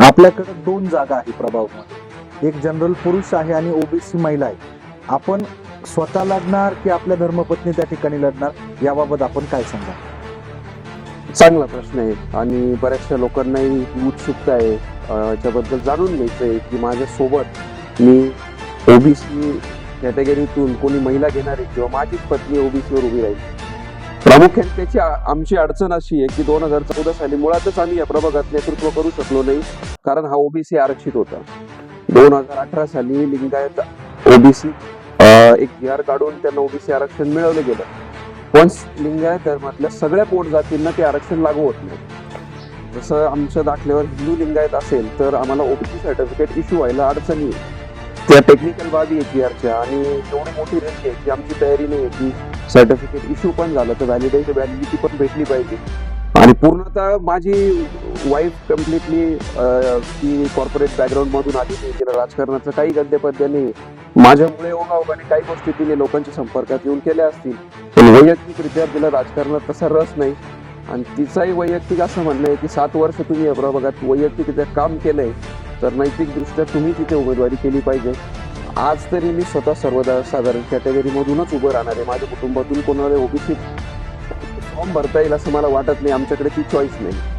आपल्याकडे दोन जागा आहे प्रभावमध्ये. एक जनरल पुरुष आहे आणि ओबीसी महिला आहे. आपण स्वतः लढणार की आपल्या धर्मपत्नी त्या ठिकाणी लढणार? याबाबत आपण काय सांगा चांगला प्रश्न आहे आणि बऱ्याचशा लोकांनाही उत्सुकता आहे. याच्याबद्दल जाणून घ्यायचं आहे की माझ्यासोबत मी ओबीसी कॅटेगरीतून कोणी महिला घेणार आहे किंवा माझीच पत्नी ओबीसीवर उभी राहील? प्रामुख्याने त्याची आमची अडचण अशी आहे की दोन हजार चौदा साली मुळातच आम्ही या प्रभागात नेतृत्व करू शकलो नाही कारण हा ओबीसी आरक्षित होता. दोन हजार अठरा साली लिंगायत ओबीसी एक जी आर काढून त्यांना ओबीसी आरक्षण मिळवलं गेलं. पण लिंगायत धर्मातल्या सगळ्या पोट जातींना ते आरक्षण लागू होत नाही. जसं आमच्या दाखल्यावर हिंदू लिंगायत असेल तर आम्हाला ओबीसी सर्टिफिकेट इश्यू व्हायला अडचणी आहे. त्या टेक्निकल बाबी आहे जी आरच्या आणि एवढी मोठी रेंज आहे की आमची तयारी नाही आहे की सर्टिफिकेट इश्यू पण झालं तर व्हॅलिडेशन व्हॅलिडिटी पण भेटली पाहिजे. आणि पूर्णतः माझी वाईफ कम्प्लिटली ती कॉर्पोरेट बॅकग्राऊंड मधून आली नाही. तिला राजकारणाचं काही गद्यपद्य नाही. माझ्यामुळे ओघाओघाने काही गोष्टी तिने लोकांच्या संपर्कात येऊन केल्या असतील. पण वैयक्तिकरित्या तिला राजकारणात तसा रस नाही. आणि तिचाही वैयक्तिक असं म्हणणं आहे की सात वर्ष तुम्ही या प्रभागात वैयक्तिकरित्या काम केलंय तर नैतिकदृष्ट्या तुम्ही तिथे उमेदवारी केली पाहिजे. आज तरी मी स्वतः सर्वदा साधारण कॅटेगरीमधूनच उभं राहणार आहे. माझ्या कुटुंबातून कोणाला ओबीसी फॉर्म भरता येईल असं मला वाटत नाही. आमच्याकडे ती चॉईस नाही.